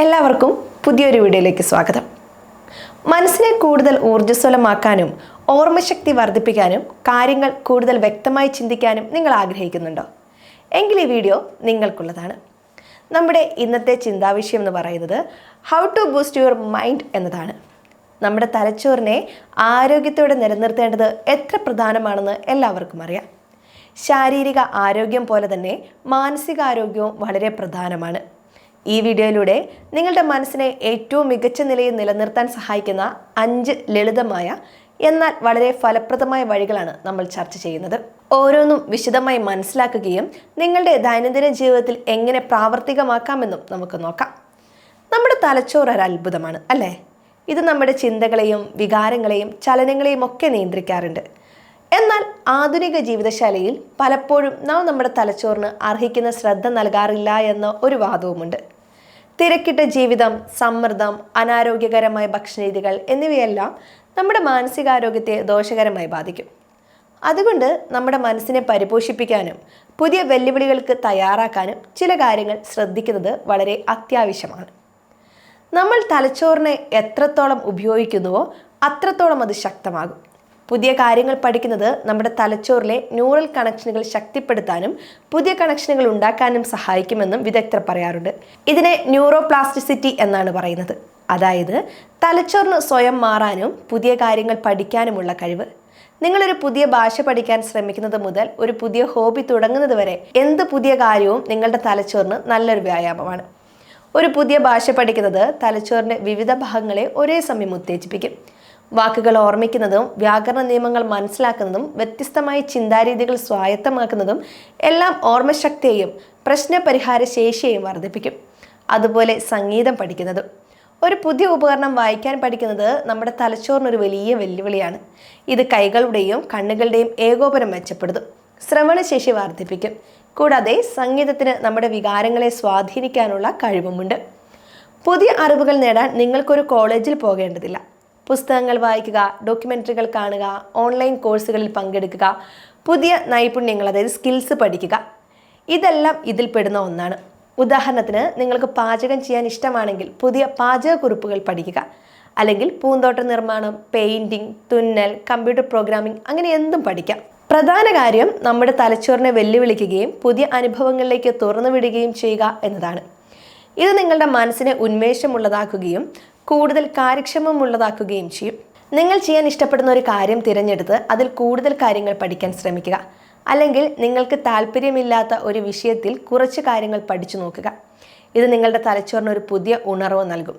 എല്ലാവർക്കും പുതിയൊരു വീഡിയോയിലേക്ക് സ്വാഗതം. മനസ്സിനെ കൂടുതൽ ഊർജസ്വലമാക്കാനും ഓർമ്മശക്തി വർദ്ധിപ്പിക്കാനും കാര്യങ്ങൾ കൂടുതൽ വ്യക്തമായി ചിന്തിക്കാനും നിങ്ങൾ ആഗ്രഹിക്കുന്നുണ്ടോ? എങ്കിൽ ഈ വീഡിയോ നിങ്ങൾക്കുള്ളതാണ്. നമ്മുടെ ഇന്നത്തെ ചിന്താവിഷയം എന്ന് പറയുന്നത് how to boost your mind എന്നതാണ്. നമ്മുടെ തലച്ചോറിനെ ആരോഗ്യത്തോടെ നിലനിർത്തേണ്ടത് എത്ര പ്രധാനമാണെന്ന് എല്ലാവർക്കും അറിയാം. ശാരീരിക ആരോഗ്യം പോലെ തന്നെ മാനസികാരോഗ്യവും വളരെ പ്രധാനമാണ്. ഈ വീഡിയോയിലൂടെ നിങ്ങളുടെ മനസ്സിനെ ഏറ്റവും മികച്ച നിലയിൽ നിലനിർത്താൻ സഹായിക്കുന്ന അഞ്ച് ലളിതമായ എന്നാൽ വളരെ ഫലപ്രദമായ വഴികളാണ് നമ്മൾ ചർച്ച ചെയ്യുന്നത്. ഓരോന്നും വിശദമായി മനസ്സിലാക്കുകയും നിങ്ങളുടെ ദൈനംദിന ജീവിതത്തിൽ എങ്ങനെ പ്രാവർത്തികമാക്കാമെന്നും നമുക്ക് നോക്കാം. നമ്മുടെ തലച്ചോറ് ഒരു അത്ഭുതമാണ് അല്ലേ? ഇത് നമ്മുടെ ചിന്തകളെയും വികാരങ്ങളെയും ചലനങ്ങളെയും ഒക്കെ നിയന്ത്രിക്കാറുണ്ട്. എന്നാൽ ആധുനിക ജീവിതശൈലിയിൽ പലപ്പോഴും നാം നമ്മുടെ തലച്ചോറിന് അർഹിക്കുന്ന ശ്രദ്ധ നൽകാറില്ല എന്ന ഒരു വാദവുമുണ്ട്. തിരക്കിട്ട ജീവിതം സമ്മർദ്ദം അനാരോഗ്യകരമായ ഭക്ഷണരീതികൾ എന്നിവയെല്ലാം നമ്മുടെ മാനസികാരോഗ്യത്തെ ദോഷകരമായി ബാധിക്കും. അതുകൊണ്ട് നമ്മുടെ മനസ്സിനെ പരിപോഷിപ്പിക്കാനും പുതിയ വെല്ലുവിളികൾക്ക് തയ്യാറാക്കാനും ചില കാര്യങ്ങൾ ശ്രദ്ധിക്കുന്നത് വളരെ അത്യാവശ്യമാണ്. നമ്മൾ തലച്ചോറിനെ എത്രത്തോളം ഉപയോഗിക്കുന്നുവോ അത്രത്തോളം അത് ശക്തമാകും. പുതിയ കാര്യങ്ങൾ പഠിക്കുന്നത് നമ്മുടെ തലച്ചോറിലെ ന്യൂറൽ കണക്ഷനുകൾ ശക്തിപ്പെടുത്താനും പുതിയ കണക്ഷനുകൾ ഉണ്ടാക്കാനും സഹായിക്കുമെന്നും വിദഗ്ധർ പറയാറുണ്ട്. ഇതിനെ ന്യൂറോപ്ലാസ്റ്റിസിറ്റി എന്നാണ് പറയുന്നത്. അതായത് തലച്ചോറിന് സ്വയം മാറാനും പുതിയ കാര്യങ്ങൾ പഠിക്കാനുമുള്ള കഴിവ്. നിങ്ങളൊരു പുതിയ ഭാഷ പഠിക്കാൻ ശ്രമിക്കുന്നത് മുതൽ ഒരു പുതിയ ഹോബി തുടങ്ങുന്നത് വരെ എന്ത് പുതിയ കാര്യവും നിങ്ങളുടെ തലച്ചോറിന് നല്ലൊരു വ്യായാമമാണ്. ഒരു പുതിയ ഭാഷ പഠിക്കുന്നത് തലച്ചോറിന്റെ വിവിധ ഭാഗങ്ങളെ ഒരേ സമയം ഉത്തേജിപ്പിക്കും. വാക്കുകൾ ഓർമ്മിക്കുന്നതും വ്യാകരണ നിയമങ്ങൾ മനസ്സിലാക്കുന്നതും വ്യത്യസ്തമായ ചിന്താരീതികൾ സ്വായത്തമാക്കുന്നതും എല്ലാം ഓർമ്മശക്തിയെയും പ്രശ്നപരിഹാര ശേഷിയെയും വർദ്ധിപ്പിക്കും. അതുപോലെ സംഗീതം പഠിക്കുന്നതും. ഒരു പുതിയ ഉപകരണം വായിക്കാൻ പഠിക്കുന്നത് നമ്മുടെ തലച്ചോറിനൊരു വലിയ വെല്ലുവിളിയാണ്. ഇത് കൈകളുടെയും കണ്ണുകളുടെയും ഏകോപനം മെച്ചപ്പെടുത്തും. ശ്രവണശേഷി വർദ്ധിപ്പിക്കും. കൂടാതെ സംഗീതത്തിന് നമ്മുടെ വികാരങ്ങളെ സ്വാധീനിക്കാനുള്ള കഴിവുമുണ്ട്. പുതിയ അറിവുകൾ നേടാൻ നിങ്ങൾക്കൊരു കോളേജിൽ പോകേണ്ടതില്ല. പുസ്തകങ്ങൾ വായിക്കുക ഡോക്യുമെന്ററികൾ കാണുക ഓൺലൈൻ കോഴ്സുകളിൽ പങ്കെടുക്കുക പുതിയ നൈപുണ്യങ്ങൾ അതായത് സ്കിൽസ് പഠിക്കുക. ഇതെല്ലാം ഇതിൽ പെടുന്ന ഒന്നാണ്. ഉദാഹരണത്തിന് നിങ്ങൾക്ക് പാചകം ചെയ്യാൻ ഇഷ്ടമാണെങ്കിൽ പുതിയ പാചകക്കുറിപ്പുകൾ പഠിക്കുക. അല്ലെങ്കിൽ പൂന്തോട്ട നിർമ്മാണം പെയിന്റിംഗ് തുന്നൽ കമ്പ്യൂട്ടർ പ്രോഗ്രാമിംഗ് അങ്ങനെ എന്തും പഠിക്കാം. പ്രധാന കാര്യം നമ്മുടെ തലച്ചോറിനെ വെല്ലുവിളിക്കുകയും പുതിയ അനുഭവങ്ങളിലേക്ക് തുറന്നു വിടുകയും ചെയ്യുക എന്നതാണ്. ഇത് നിങ്ങളുടെ മനസ്സിനെ ഉന്മേഷമുള്ളതാക്കുകയും കൂടുതൽ കാര്യക്ഷമമുള്ളതാക്കുകയും ചെയ്യും. നിങ്ങൾ ചെയ്യാൻ ഇഷ്ടപ്പെടുന്ന ഒരു കാര്യം തിരഞ്ഞെടുത്ത് അതിൽ കൂടുതൽ കാര്യങ്ങൾ പഠിക്കാൻ ശ്രമിക്കുക. അല്ലെങ്കിൽ നിങ്ങൾക്ക് താല്പര്യമില്ലാത്ത ഒരു വിഷയത്തിൽ കുറച്ച് കാര്യങ്ങൾ പഠിച്ചു നോക്കുക. ഇത് നിങ്ങളുടെ തലച്ചോറിന് ഒരു പുതിയ ഉണർവ് നൽകും.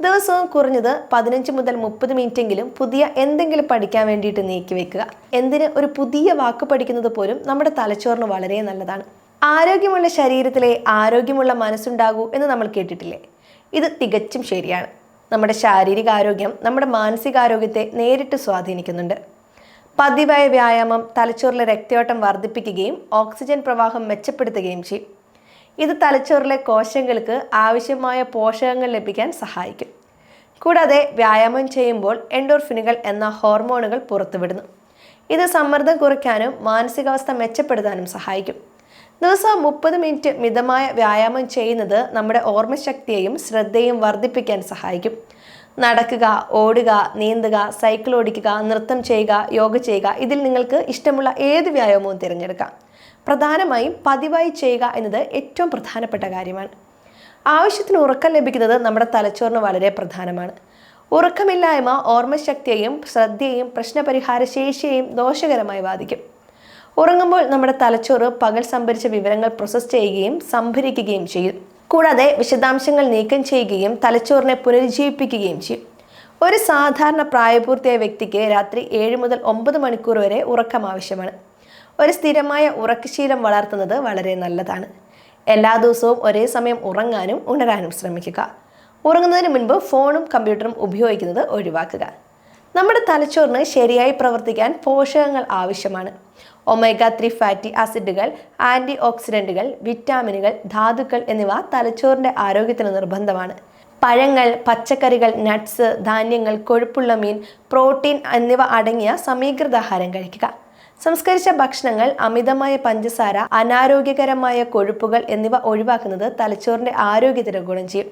ദിവസവും കുറഞ്ഞത് പതിനഞ്ച് മുതൽ മുപ്പത് മിനിറ്റെങ്കിലും പുതിയ എന്തെങ്കിലും പഠിക്കാൻ വേണ്ടിയിട്ട് നീക്കി വെക്കുക. എന്തിന് ഒരു പുതിയ വാക്ക് പഠിക്കുന്നത് പോലും നമ്മുടെ തലച്ചോറിന് വളരെ നല്ലതാണ്. ആരോഗ്യമുള്ള ശരീരത്തിലെ ആരോഗ്യമുള്ള മനസ്സുണ്ടാകൂ എന്ന് നമ്മൾ കേട്ടിട്ടില്ലേ? ഇത് തികച്ചും ശരിയാണ്. നമ്മുടെ ശാരീരിക ആരോഗ്യം നമ്മുടെ മാനസികാരോഗ്യത്തെ നേരിട്ട് സ്വാധീനിക്കുന്നുണ്ട്. പതിവായ വ്യായാമം തലച്ചോറിലെ രക്തയോട്ടം വർദ്ധിപ്പിക്കുകയും ഓക്സിജൻ പ്രവാഹം മെച്ചപ്പെടുത്തുകയും ചെയ്യും. ഇത് തലച്ചോറിലെ കോശങ്ങൾക്ക് ആവശ്യമായ പോഷകങ്ങൾ ലഭിക്കാൻ സഹായിക്കും. കൂടാതെ വ്യായാമം ചെയ്യുമ്പോൾ എൻഡോർഫിനുകൾ എന്ന ഹോർമോണുകൾ പുറത്തുവിടുന്നു. ഇത് സമ്മർദ്ദം കുറയ്ക്കാനും മാനസികാവസ്ഥ മെച്ചപ്പെടുത്താനും സഹായിക്കും. ദിവസവും മുപ്പത് മിനിറ്റ് മിതമായ വ്യായാമം ചെയ്യുന്നത് നമ്മുടെ ഓർമ്മശക്തിയെയും ശ്രദ്ധയും വർദ്ധിപ്പിക്കാൻ സഹായിക്കും. നടക്കുക ഓടുക നീന്തുക സൈക്കിൾ ഓടിക്കുക നൃത്തം ചെയ്യുക യോഗ ചെയ്യുക ഇതിൽ നിങ്ങൾക്ക് ഇഷ്ടമുള്ള ഏത് വ്യായാമവും തിരഞ്ഞെടുക്കാം. പ്രധാനമായും പതിവായി ചെയ്യുക എന്നത് ഏറ്റവും പ്രധാനപ്പെട്ട കാര്യമാണ്. ആവശ്യത്തിന് ഉറക്കം ലഭിക്കുന്നത് നമ്മുടെ തലച്ചോറിന് വളരെ പ്രധാനമാണ്. ഉറക്കമില്ലായ്മ ഓർമ്മശക്തിയെയും ശ്രദ്ധയെയും പ്രശ്നപരിഹാര ശേഷിയെയും ദോഷകരമായി ബാധിക്കും. ഉറങ്ങുമ്പോൾ നമ്മുടെ തലച്ചോറ് പകൽ സംഭരിച്ച വിവരങ്ങൾ പ്രോസസ്സ് ചെയ്യുകയും സംഭരിക്കുകയും ചെയ്യും. കൂടാതെ വിശദാംശങ്ങൾ നീക്കം ചെയ്യുകയും തലച്ചോറിനെ പുനരുജ്ജീവിപ്പിക്കുകയും ചെയ്യും. ഒരു സാധാരണ പ്രായപൂർത്തിയായ വ്യക്തിക്ക് രാത്രി ഏഴ് മുതൽ ഒമ്പത് മണിക്കൂർ വരെ ഉറക്കം ആവശ്യമാണ്. ഒരു സ്ഥിരമായ ഉറക്കശീലം വളർത്തുന്നത് വളരെ നല്ലതാണ്. എല്ലാ ദിവസവും ഒരേ സമയം ഉറങ്ങാനും ഉണരാനും ശ്രമിക്കുക. ഉറങ്ങുന്നതിന് മുൻപ് ഫോണും കമ്പ്യൂട്ടറും ഉപയോഗിക്കുന്നത് ഒഴിവാക്കുക. നമ്മുടെ തലച്ചോറിന് ശരിയായി പ്രവർത്തിക്കാൻ പോഷകങ്ങൾ ആവശ്യമാണ്. ഒമേഗ ത്രീ ഫാറ്റി ആസിഡുകൾ ആന്റി ഓക്സിഡന്റുകൾ വിറ്റാമിനുകൾ ധാതുക്കൾ എന്നിവ തലച്ചോറിന്റെ ആരോഗ്യത്തിന് നിർബന്ധമാണ്. പഴങ്ങൾ പച്ചക്കറികൾ നട്ട്സ് ധാന്യങ്ങൾ കൊഴുപ്പുള്ള മീൻ പ്രോട്ടീൻ എന്നിവ അടങ്ങിയ സമീകൃതാഹാരം കഴിക്കുക. സംസ്കരിച്ച ഭക്ഷണങ്ങൾ അമിതമായ പഞ്ചസാര അനാരോഗ്യകരമായ കൊഴുപ്പുകൾ എന്നിവ ഒഴിവാക്കുന്നത് തലച്ചോറിന്റെ ആരോഗ്യത്തിന് ഗുണം ചെയ്യും.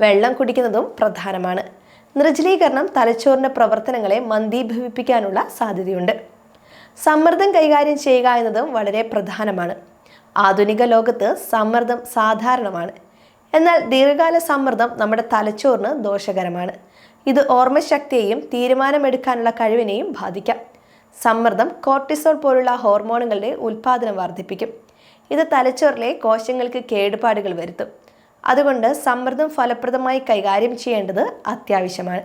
വെള്ളം കുടിക്കുന്നതും പ്രധാനമാണ്. നിർജലീകരണം തലച്ചോറിന്റെ പ്രവർത്തനങ്ങളെ മന്ദീഭവിപ്പിക്കാനുള്ള സാധ്യതയുണ്ട്. സമ്മർദ്ദം കൈകാര്യം ചെയ്യുക എന്നതും വളരെ പ്രധാനമാണ്. ആധുനിക ലോകത്ത് സമ്മർദ്ദം സാധാരണമാണ്. എന്നാൽ ദീർഘകാല സമ്മർദ്ദം നമ്മുടെ തലച്ചോറിന് ദോഷകരമാണ്. ഇത് ഓർമ്മശക്തിയെയും തീരുമാനമെടുക്കാനുള്ള കഴിവിനെയും ബാധിക്കാം. സമ്മർദ്ദം കോർട്ടിസോൾ പോലുള്ള ഹോർമോണുകളുടെ ഉൽപ്പാദനം വർദ്ധിപ്പിക്കും. ഇത് തലച്ചോറിലെ കോശങ്ങൾക്ക് കേടുപാടുകൾ വരുത്തും. അതുകൊണ്ട് സമ്മർദ്ദം ഫലപ്രദമായി കൈകാര്യം ചെയ്യേണ്ടത് അത്യാവശ്യമാണ്.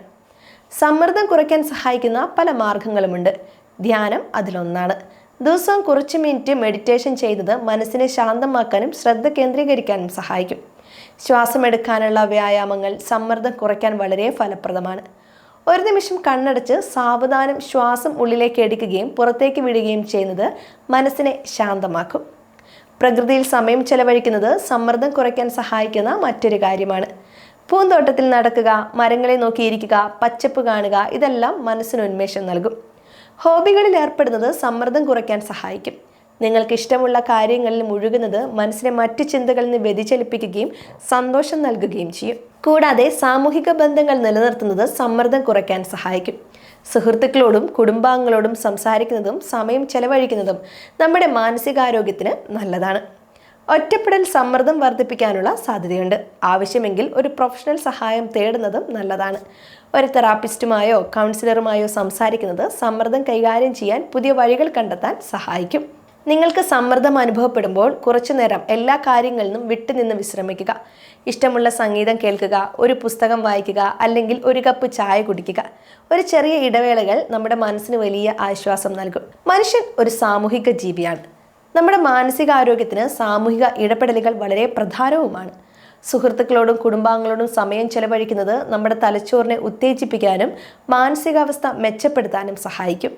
സമ്മർദ്ദം കുറയ്ക്കാൻ സഹായിക്കുന്ന പല മാർഗങ്ങളുമുണ്ട്. ധ്യാനം അതിലൊന്നാണ്. ദിവസവും കുറച്ച് മിനിറ്റ് മെഡിറ്റേഷൻ ചെയ്തത് മനസ്സിനെ ശാന്തമാക്കാനും ശ്രദ്ധ കേന്ദ്രീകരിക്കാനും സഹായിക്കും. ശ്വാസമെടുക്കാനുള്ള വ്യായാമങ്ങൾ സമ്മർദ്ദം കുറയ്ക്കാൻ വളരെ ഫലപ്രദമാണ്. ഒരു നിമിഷം കണ്ണടച്ച് സാവധാനം ശ്വാസം ഉള്ളിലേക്ക് എടുക്കുകയും പുറത്തേക്ക് വിടുകയും ചെയ്യുന്നത് മനസ്സിനെ ശാന്തമാക്കും. പ്രകൃതിയിൽ സമയം ചെലവഴിക്കുന്നത് സമ്മർദ്ദം കുറയ്ക്കാൻ സഹായിക്കുന്ന മറ്റൊരു കാര്യമാണ്. പൂന്തോട്ടത്തിൽ നടക്കുക മരങ്ങളെ നോക്കിയിരിക്കുക പച്ചപ്പ് കാണുക ഇതെല്ലാം മനസ്സിന് ഉന്മേഷം നൽകും. ഹോബികളിൽ ഏർപ്പെടുന്നത് സമ്മർദ്ദം കുറയ്ക്കാൻ സഹായിക്കും. നിങ്ങൾക്ക് ഇഷ്ടമുള്ള കാര്യങ്ങളിൽ മുഴുകുന്നത് മനസ്സിനെ മറ്റു ചിന്തകളിൽ നിന്ന് വ്യതിചലിപ്പിക്കുകയും സന്തോഷം നൽകുകയും ചെയ്യും. കൂടാതെ സാമൂഹിക ബന്ധങ്ങൾ നിലനിർത്തുന്നത് സമ്മർദ്ദം കുറയ്ക്കാൻ സഹായിക്കും. സുഹൃത്തുക്കളോടും കുടുംബാംഗങ്ങളോടും സംസാരിക്കുന്നതും സമയം ചെലവഴിക്കുന്നതും നമ്മുടെ മാനസികാരോഗ്യത്തിന് നല്ലതാണ്. ഒറ്റപ്പെടൽ സമ്മർദ്ദം വർദ്ധിപ്പിക്കാനുള്ള സാധ്യതയുണ്ട്. ആവശ്യമെങ്കിൽ ഒരു പ്രൊഫഷണൽ സഹായം തേടുന്നതും നല്ലതാണ്. ഒരു തെറാപ്പിസ്റ്റുമായോ കൗൺസിലറുമായോ സംസാരിക്കുന്നത് സമ്മർദ്ദം കൈകാര്യം ചെയ്യാൻ പുതിയ വഴികൾ കണ്ടെത്താൻ സഹായിക്കും. നിങ്ങൾക്ക് സമ്മർദ്ദം അനുഭവപ്പെടുമ്പോൾ കുറച്ചു നേരം എല്ലാ കാര്യങ്ങളിൽ നിന്നും വിട്ടുനിന്ന് വിശ്രമിക്കുക. ഇഷ്ടമുള്ള സംഗീതം കേൾക്കുക ഒരു പുസ്തകം വായിക്കുക അല്ലെങ്കിൽ ഒരു കപ്പ് ചായ കുടിക്കുക. ഒരു ചെറിയ ഇടവേളകൾ നമ്മുടെ മനസ്സിന് വലിയ ആശ്വാസം നൽകും. മനുഷ്യൻ ഒരു സാമൂഹിക ജീവിയാണ്. നമ്മുടെ മാനസികാരോഗ്യത്തിന് സാമൂഹിക ഇടപെടലുകൾ വളരെ പ്രധാനവുമാണ്. സുഹൃത്തുക്കളോടും കുടുംബാംഗങ്ങളോടും സമയം ചെലവഴിക്കുന്നത് നമ്മുടെ തലച്ചോറിനെ ഉത്തേജിപ്പിക്കാനും മാനസികാവസ്ഥ മെച്ചപ്പെടുത്താനും സഹായിക്കും.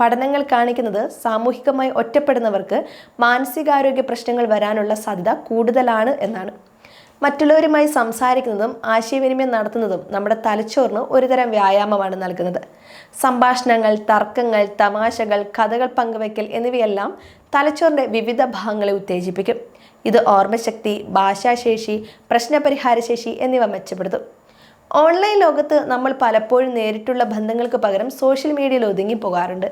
പഠനങ്ങൾ കാണിക്കുന്നത് സാമൂഹികമായി ഒറ്റപ്പെടുന്നവർക്ക് മാനസികാരോഗ്യ പ്രശ്നങ്ങൾ വരാനുള്ള സാധ്യത കൂടുതലാണ് എന്നാണ്. മറ്റുള്ളവരുമായി സംസാരിക്കുന്നതും ആശയവിനിമയം നടത്തുന്നതും നമ്മുടെ തലച്ചോറിന് ഒരുതരം വ്യായാമമാണ് നൽകുന്നത്. സംഭാഷണങ്ങൾ തർക്കങ്ങൾ തമാശകൾ കഥകൾ പങ്കുവയ്ക്കൽ എന്നിവയെല്ലാം തലച്ചോറിന്റെ വിവിധ ഭാഗങ്ങളെ ഉത്തേജിപ്പിക്കും. ഇത് ഓർമ്മശക്തി ഭാഷാശേഷി പ്രശ്നപരിഹാരശേഷി എന്നിവ മെച്ചപ്പെടുത്തും. ഓൺലൈൻ ലോകത്ത് നമ്മൾ പലപ്പോഴും നേരിട്ടുള്ള ബന്ധങ്ങൾക്ക് പകരം സോഷ്യൽ മീഡിയയിൽ ഒതുങ്ങി പോകാറുണ്ട്.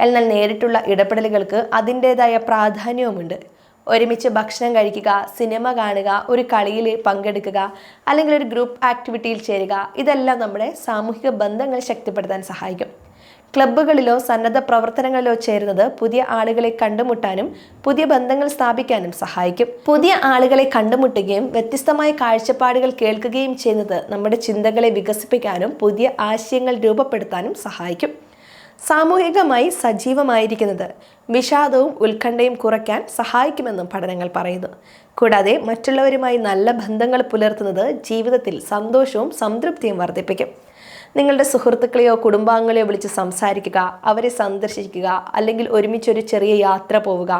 എന്നാൽ നേരിട്ടുള്ള ഇടപെടലുകൾക്ക് അതിന്റേതായ പ്രാധാന്യവുമുണ്ട്. ഒരുമിച്ച് ഭക്ഷണം കഴിക്കുക സിനിമ കാണുക ഒരു കളിയിൽ പങ്കെടുക്കുക അല്ലെങ്കിൽ ഒരു ഗ്രൂപ്പ് ആക്ടിവിറ്റിയിൽ ചേരുക ഇതെല്ലാം നമ്മുടെ സാമൂഹിക ബന്ധങ്ങൾ ശക്തിപ്പെടുത്താൻ സഹായിക്കും. ക്ലബ്ബുകളിലോ സന്നദ്ധ പ്രവർത്തനങ്ങളിലോ ചേരുന്നത് പുതിയ ആളുകളെ കണ്ടുമുട്ടാനും പുതിയ ബന്ധങ്ങൾ സ്ഥാപിക്കാനും സഹായിക്കും. പുതിയ ആളുകളെ കണ്ടുമുട്ടുകയും വ്യത്യസ്തമായ കാഴ്ചപ്പാടുകൾ കേൾക്കുകയും ചെയ്യുന്നത് നമ്മുടെ ചിന്തകളെ വികസിപ്പിക്കാനും പുതിയ ആശയങ്ങൾ രൂപപ്പെടുത്താനും സഹായിക്കും. സാമൂഹികമായി സജീവമായിരിക്കുന്നത് വിഷാദവും ഉത്കണ്ഠയും കുറയ്ക്കാൻ സഹായിക്കുമെന്നും പഠനങ്ങൾ പറയുന്നു. കൂടാതെ മറ്റുള്ളവരുമായി നല്ല ബന്ധങ്ങൾ പുലർത്തുന്നത് ജീവിതത്തിൽ സന്തോഷവും സംതൃപ്തിയും വർദ്ധിപ്പിക്കും. നിങ്ങളുടെ സുഹൃത്തുക്കളെയോ കുടുംബാംഗങ്ങളെയോ വിളിച്ച് സംസാരിക്കുക അവരെ സന്ദർശിക്കുക അല്ലെങ്കിൽ ഒരുമിച്ചൊരു ചെറിയ യാത്ര പോവുക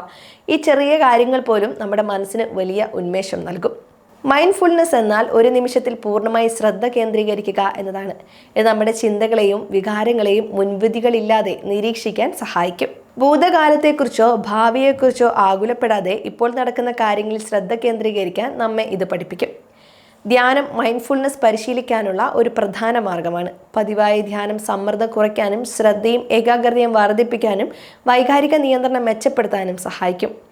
ഈ ചെറിയ കാര്യങ്ങൾ പോലും നമ്മുടെ മനസ്സിന് വലിയ ഉന്മേഷം നൽകും. മൈൻഡ്ഫുൾനെസ് എന്നാൽ ഒരു നിമിഷത്തിൽ പൂർണമായി ശ്രദ്ധ കേന്ദ്രീകരിക്കുക എന്നതാണ്. ഇത് നമ്മുടെ ചിന്തകളെയും വികാരങ്ങളെയും മുൻവിധികളില്ലാതെ നിരീക്ഷിക്കാൻ സഹായിക്കും. ഭൂതകാലത്തെക്കുറിച്ചോ ഭാവിയെക്കുറിച്ചോ ആകുലപ്പെടാതെ ഇപ്പോൾ നടക്കുന്ന കാര്യങ്ങളിൽ ശ്രദ്ധ കേന്ദ്രീകരിക്കാൻ നമ്മെ ഇത് പഠിപ്പിക്കും. ധ്യാനം മൈൻഡ്ഫുൾനെസ് പരിശീലിക്കാനുള്ള ഒരു പ്രധാന മാർഗമാണ്. പതിവായി ധ്യാനം സമ്മർദ്ദം കുറയ്ക്കാനും ശ്രദ്ധയും ഏകാഗ്രതയും വർദ്ധിപ്പിക്കാനും വൈകാരിക നിയന്ത്രണം മെച്ചപ്പെടുത്താനും സഹായിക്കും.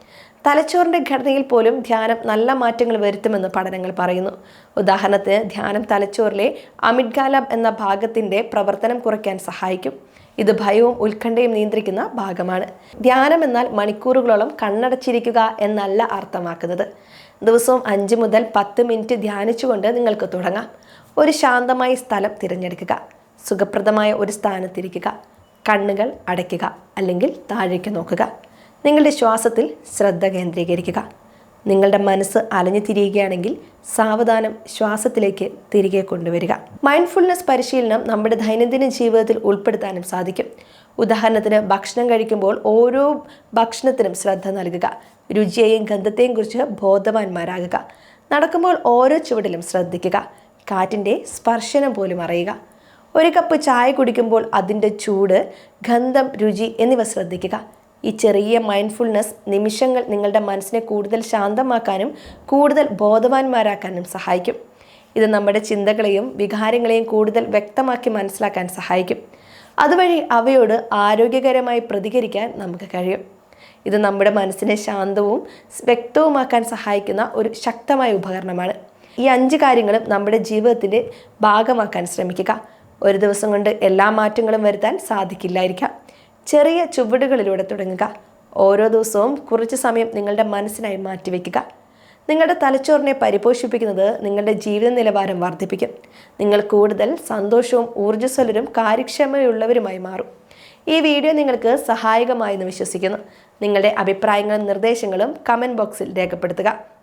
തലച്ചോറിന്റെ ഘടനയിൽ പോലും ധ്യാനം നല്ല മാറ്റങ്ങൾ വരുത്തുമെന്ന് പഠനങ്ങൾ പറയുന്നു. ഉദാഹരണത്തിന് ധ്യാനം തലച്ചോറിലെ അമിഡ്ഗാല എന്ന ഭാഗത്തിന്റെ പ്രവർത്തനം കുറയ്ക്കാൻ സഹായിക്കും. ഇത് ഭയവും ഉത്കണ്ഠയും നിയന്ത്രിക്കുന്ന ഭാഗമാണ്. ധ്യാനം എന്നാൽ മണിക്കൂറുകളോളം കണ്ണടച്ചിരിക്കുക എന്നല്ല അർത്ഥമാക്കുന്നത്. ദിവസവും അഞ്ച് മുതൽ പത്ത് മിനിറ്റ് ധ്യാനിച്ചുകൊണ്ട് നിങ്ങൾക്ക് തുടങ്ങാം. ഒരു ശാന്തമായ സ്ഥലം തിരഞ്ഞെടുക്കുക. സുഖപ്രദമായ ഒരു സ്ഥാനത്തിരിക്കുക. കണ്ണുകൾ അടയ്ക്കുക. അല്ലെങ്കിൽ താഴേക്ക് നോക്കുക. നിങ്ങളുടെ ശ്വാസത്തിൽ ശ്രദ്ധ കേന്ദ്രീകരിക്കുക. നിങ്ങളുടെ മനസ്സ് അലഞ്ഞു തിരിയുകയാണെങ്കിൽ സാവധാനം ശ്വാസത്തിലേക്ക് തിരികെ കൊണ്ടുവരിക. മൈൻഡ്ഫുൾനെസ് പരിശീലനം നമ്മുടെ ദൈനംദിന ജീവിതത്തിൽ ഉൾപ്പെടുത്താനും സാധിക്കും. ഉദാഹരണത്തിന് ഭക്ഷണം കഴിക്കുമ്പോൾ ഓരോ ഭക്ഷണത്തിനും ശ്രദ്ധ നൽകുക. രുചിയെയും ഗന്ധത്തെയും കുറിച്ച് ബോധവാന്മാരാകുക. നടക്കുമ്പോൾ ഓരോ ചുവടിലും ശ്രദ്ധിക്കുക. കാറ്റിന്റെ സ്പർശനം പോലും അറിയുക. ഒരു കപ്പ് ചായ കുടിക്കുമ്പോൾ അതിന്റെ ചൂട് ഗന്ധം രുചി എന്നിവ ശ്രദ്ധിക്കുക. ഈ ചെറിയ മൈൻഡ്ഫുൾനെസ് നിമിഷങ്ങൾ നിങ്ങളുടെ മനസ്സിനെ കൂടുതൽ ശാന്തമാക്കാനും കൂടുതൽ ബോധവാന്മാരാക്കാനും സഹായിക്കും. ഇത് നമ്മുടെ ചിന്തകളെയും വികാരങ്ങളെയും കൂടുതൽ വ്യക്തമാക്കി മനസ്സിലാക്കാൻ സഹായിക്കും. അതുവഴി അവയോട് ആരോഗ്യകരമായി പ്രതികരിക്കാൻ നമുക്ക് കഴിയും. ഇത് നമ്മുടെ മനസ്സിനെ ശാന്തവും വ്യക്തവുമാക്കാൻ സഹായിക്കുന്ന ഒരു ശക്തമായ ഉപകരണമാണ്. ഈ അഞ്ച് കാര്യങ്ങളും നമ്മുടെ ജീവിതത്തിന്റെ ഭാഗമാക്കാൻ ശ്രമിക്കുക. ഒരു ദിവസം കൊണ്ട് എല്ലാ മാറ്റങ്ങളും വരുത്താൻ സാധിക്കില്ലായിരിക്കാം. ചെറിയ ചുവടുകളിലൂടെ തുടങ്ങുക. ഓരോ ദിവസവും കുറച്ച് സമയം നിങ്ങളുടെ മനസ്സിനായി മാറ്റിവെക്കുക നിങ്ങളുടെ തലച്ചോറിനെ പരിപോഷിപ്പിക്കുന്നത് നിങ്ങളുടെ ജീവിത നിലവാരം വർദ്ധിപ്പിക്കും. നിങ്ങൾ കൂടുതൽ സന്തോഷവും ഊർജസ്വലരും കാര്യക്ഷമതയുള്ളവരുമായി മാറും. ഈ വീഡിയോ നിങ്ങൾക്ക് സഹായകമായെന്ന് വിശ്വസിക്കുന്നു. നിങ്ങളുടെ അഭിപ്രായങ്ങളും നിർദ്ദേശങ്ങളും കമന്റ് ബോക്സിൽ രേഖപ്പെടുത്തുക.